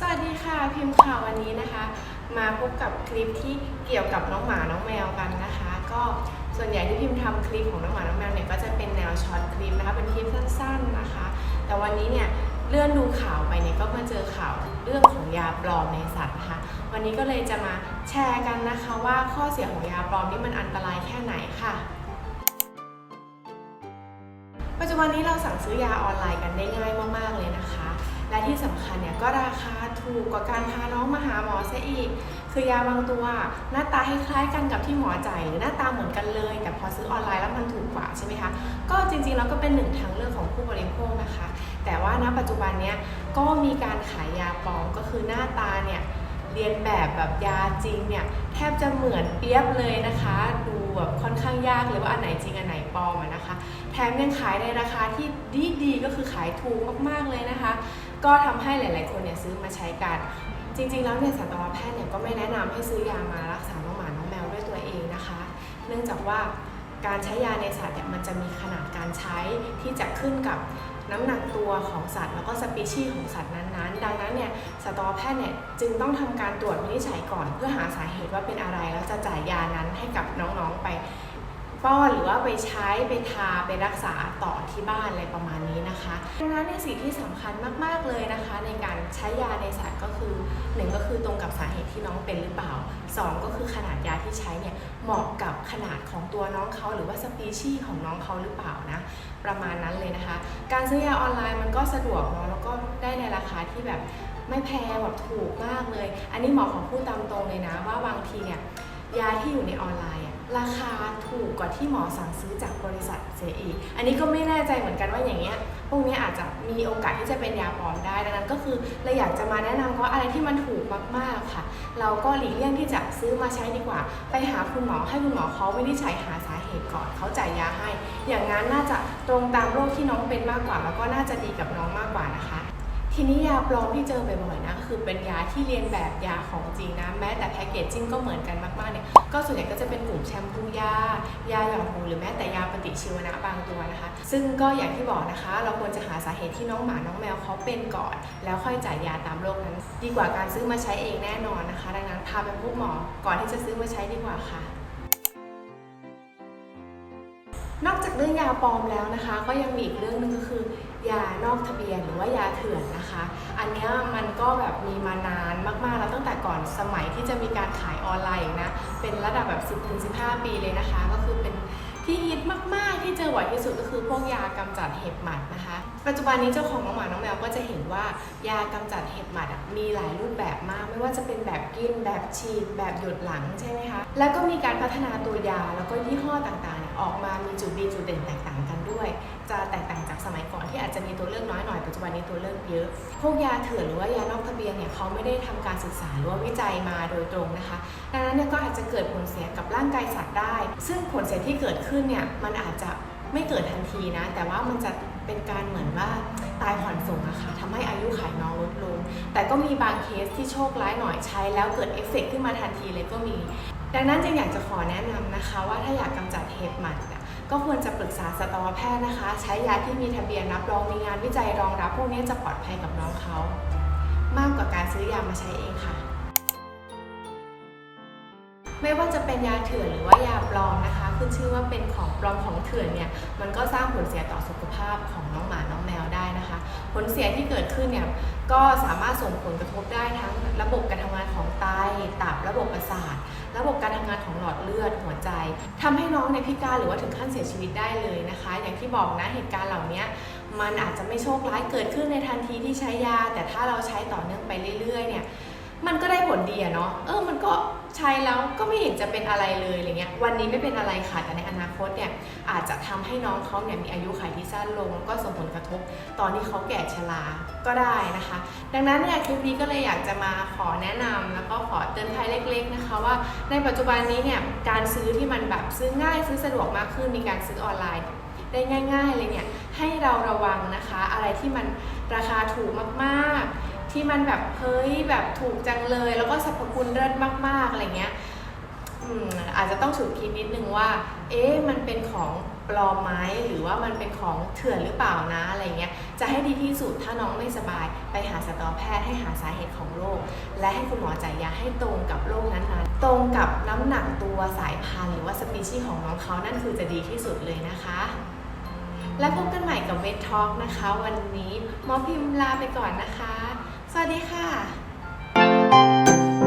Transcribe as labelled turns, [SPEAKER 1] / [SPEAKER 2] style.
[SPEAKER 1] สวัสดีค่ะพิมพ์ข่าววันนี้นะคะ มาพบกับคลิปที่เกี่ยวกับน้องหมาน้องแมวกันนะคะ ก็ส่วนใหญ่ที่พิมพ์ทำคลิปของน้องหมาน้องแมวเนี่ยก็จะเป็นแนวช็อตคลิปนะคะเป็นคลิปสั้นๆนะคะ แต่วันนี้เนี่ยเลื่อนดูข่าวไปเนี่ยก็มาเจอข่าวเรื่องของยาปลอมในสัตว์นะคะวันนี้ก็เลยจะมาแชร์กันนะคะว่าข้อเสียของยาปลอมนี่มันอันตรายแค่ไหนค่ะปัจจุบันนี้เราสั่งซื้อยาออนไลน์กันได้ง่ายมากๆเลยนะคะ และที่สำคัญเนี่ยก็ราคาถูกกว่าการพาน้องมาหาหมอซะอีก คือยาบางตัวหน้าตาคล้ายกันกับที่หมอจ่ายหรือหน้าตาเหมือนกันเลย แต่พอซื้อออนไลน์แล้วมันถูกกว่าใช่ไหมคะ ก็จริงๆแล้วก็เป็นหนึ่งทางเลือกของผู้บริโภคนะคะ แต่ว่าณปัจจุบันเนี้ยก็มีการขายยาปลอมก็คือหน้าตาเนี่ยเรียนแบบแบบยาจริงเนี่ยแทบจะเหมือนเปียบเลยนะคะ ดูแบบค่อนข้างยากเลยว่าอันไหนจริงอันไหนปลอมนะคะ แถมยังขายในราคาที่ดีดีๆก็คือขายถูกมากๆเลยนะคะ ก็ทำให้หลาย ๆ คนเนี่ยซื้อมาใช้กัน จริง ๆ แล้วเนี่ยสัตวแพทย์เนี่ยก็ไม่แนะนำให้ซื้อยามารักษาน้องหมาน้องแมวด้วยตัวเองนะคะ เนื่องจากว่าการใช้ยาในสัตว์เนี่ยมันจะมีขนาดการใช้ที่จะขึ้นกับน้ำหนักตัวของสัตว์แล้วก็สปีชีส์ของสัตว์นั้นๆ ดังนั้นเนี่ยสัตวแพทย์เนี่ยจึงต้องทำการตรวจวินิจฉัยก่อนเพื่อหาสาเหตุว่าเป็นอะไรแล้วจะจ่ายยานั้นให้กับน้องๆไป ป้อนหรือว่าไปใช้ไปทาไปรักษาต่อที่บ้านอะไรประมาณนี้นะคะดังนั้นในสิ่งที่สำคัญมาก ๆเลยนะคะ ในการใช้ยาในสัตว์ก็คือหนึ่งก็คือตรงกับสาเหตุที่น้องเป็นหรือเปล่าสองก็คือขนาดยาที่ใช้เนี่ยเหมาะกับขนาดของตัวน้องเขาหรือว่าสปีชีส์ของน้องเขาหรือเปล่านะประมาณนั้นเลยนะคะ การซื้อยาออนไลน์มันก็สะดวกเนาะแล้วก็ได้ในราคาที่แบบไม่แพงแบบถูกมากเลย อันนี้หมอขอพูดตามตรงเลยนะว่าบางทีเนี่ย ยาที่อยู่ในออนไลน์ราคาถูกกว่าที่หมอสั่งซื้อจากบริษัทเสียอีก อันนี้ก็ไม่แน่ใจเหมือนกันว่าอย่างเงี้ย พวกนี้อาจจะมีโอกาสที่จะเป็นยาปลอมได้ ดังนั้นก็คือเราอยากจะมาแนะนำว่าอะไรที่มันถูกมากๆค่ะ เราก็หลีกเลี่ยงที่จะซื้อมาใช้ดีกว่า ไปหาคุณหมอให้คุณหมอเขาวินิจฉัยหาสาเหตุก่อนเขาจ่ายยาให้ อย่างนั้นน่าจะตรงตามโรคที่น้องเป็นมากกว่า แล้วก็น่าจะดีกับน้องมากกว่านะคะ ทีนี้ยาปลอมที่เจอบ่อยๆนะคือเป็นยาที่เรียนแบบยาของจริงนะแม้แต่แพคเกจจิ้งก็เหมือนกันมากๆเนี่ยก็ส่วนใหญ่ก็จะเป็นกลุ่มแชมพูยายาหยอดหูหรือแม้แต่ยาปฏิชีวนะบางตัวนะคะ ซึ่งก็อย่างที่บอกนะคะ เราควรจะหาสาเหตุที่น้องหมาน้องแมวเขาเป็นก่อน แล้วค่อยจ่ายยาตามโรคนั้น ดีกว่าการซื้อมาใช้เองแน่นอนนะคะ ดังนั้นพาไปพบหมอก่อนที่จะซื้อมาใช้ดีกว่าค่ะ นอกจากเรื่องยาปลอมแล้วนะคะ ก็ยังมีอีกเรื่องหนึงก็คือยานอกทะเบียนหรือว่ายาเถื่อนนะคะ อันนี้มันก็แบบมีมานานมากๆแล้วตั้งแต่ก่อนสมัยที่จะมีการขายออนไลน์นะเป็นระดับแบบ 10-15 ปีเลยนะคะ ก็คือเป็นที่ฮิตมากๆที่เจอบ่อยที่สุดก็คือพวกยากำจัดเห็บหมัดนะคะ ปัจจุบันนี้เจ้าของน้องหมาน้องแมวก็จะเห็นว่ายากำจัดเห็บหมัดมีหลายรูปแบบมาก ไม่ว่าจะเป็นแบบกินแบบฉีดแบบหยดหลังใช่ไหมคะแล้วก็มีการพัฒนาตัวยาแล้วก็ยี่ห้อต่างๆ ออกมามีจุดดีจุดเด่นแตกต่างกันด้วย จะแตกต่างจากสมัยก่อนที่อาจจะมีตัวเลือกน้อยหน่อยปัจจุบันนี้ตัวเลือกเยอะ พวกยาเถื่อนหรือว่ายานอกทะเบียนเนี่ยเขาไม่ได้ทำการศึกษาหรือว่าวิจัยมาโดยตรงนะคะ ดังนั้นเนี่ยก็อาจจะเกิดผลเสียกับร่างกายสัตว์ได้ ซึ่งผลเสียที่เกิดขึ้นเนี่ยมันอาจจะ ไม่เกิดทันทีนะ แต่ว่ามันจะเป็นการเหมือนว่าตายผ่อนส่งอะค่ะทำให้อายุขัยน้องลดลง แต่ก็มีบางเคสที่โชคร้ายหน่อยใช้ แล้วเกิดเอฟเฟกขึ้นมาทันทีเลยก็มี ดังนั้นจึงอยากจะขอแนะนำนะคะ ว่าถ้าอยากกำจัดเห็บหมัดเนี่ยก็ควรจะปรึกษาสัตวแพทย์นะคะ ใช้ยาที่มีทะเบียนรับรองมีงานวิจัยรองรับ พวกนี้จะปลอดภัยกับน้องเขา มากกว่าการซื้อยามาใช้เองค่ะ ไม่ว่าจะเป็นยาเถื่อนหรือว่ายาปลอมนะคะ ขึ้นชื่อว่าเป็นของปลอมของเถื่อนเนี่ยมันก็สร้างผลเสียต่อสุขภาพของน้องหมาน้องแมวได้นะคะ ผลเสียที่เกิดขึ้นเนี่ยก็สามารถส่งผลกระทบได้ทั้งระบบการทำงานของไตตับระบบประสาท ระบบการทำงานของหลอดเลือดหัวใจทำให้น้องในพิการหรือว่าถึงขั้นเสียชีวิตได้เลยนะคะ อย่างที่บอกนะเหตุการณ์เหล่านี้มันอาจจะไม่โชคร้ายเกิดขึ้นในทันทีที่ใช้ยา แต่ถ้าเราใช้ต่อเนื่องไปเรื่อยๆเนี่ย มันก็ได้ผลดีอะเนาะ เออ มันก็ใช้แล้วก็ไม่เห็นจะเป็นอะไรเลยอะไรเงี้ย วันนี้ไม่เป็นอะไรค่ะแต่ในอนาคตเนี่ยอาจจะทำให้น้องเขาเนี่ยมีอายุขัยที่สั้นลงก็ส่งผลกระทบตอนที่เขาแก่ชราก็ได้นะคะ ดังนั้นเนี่ยคลิปนี้ก็เลยอยากจะมาขอแนะนำแล้วก็ขอเตือนภัยเล็ก ๆนะคะ ว่าในปัจจุบันนี้เนี่ยการซื้อที่มันแบบซื้อง่ายซื้อสะดวกมากขึ้นมีการซื้อออนไลน์ได้ง่าย ๆ เลยเนี่ยให้เราระวังนะคะ อะไรที่มันราคาถูกมากๆ ที่มันแบบเฮ้ยแบบถูกจังเลย แล้วก็สรรพคุณเลิศมากๆอะไรเงี้ยอืมอาจจะต้องฉุกคิดนิดนึงว่า เอ๊ะมันเป็นของปลอมไหมหรือว่ามันเป็นของเถื่อนหรือเปล่านะอะไรเงี้ย จะให้ดีที่สุดถ้าน้องไม่สบาย ไปหาสัตวแพทย์ให้หาสาเหตุของโรค และให้คุณหมอจ่ายยาให้ตรงกับโรคนั้นๆ ตรงกับน้ำหนักตัวสายพันธุ์หรือว่าสปีชีส์ของน้องเขานั่นคือจะดีที่สุดเลยนะคะ และพบกันใหม่กับเวททอ k นะคะ วันนี้หมอพิมพ์ลาไปก่อนนะคะ สวัสดีค่ะ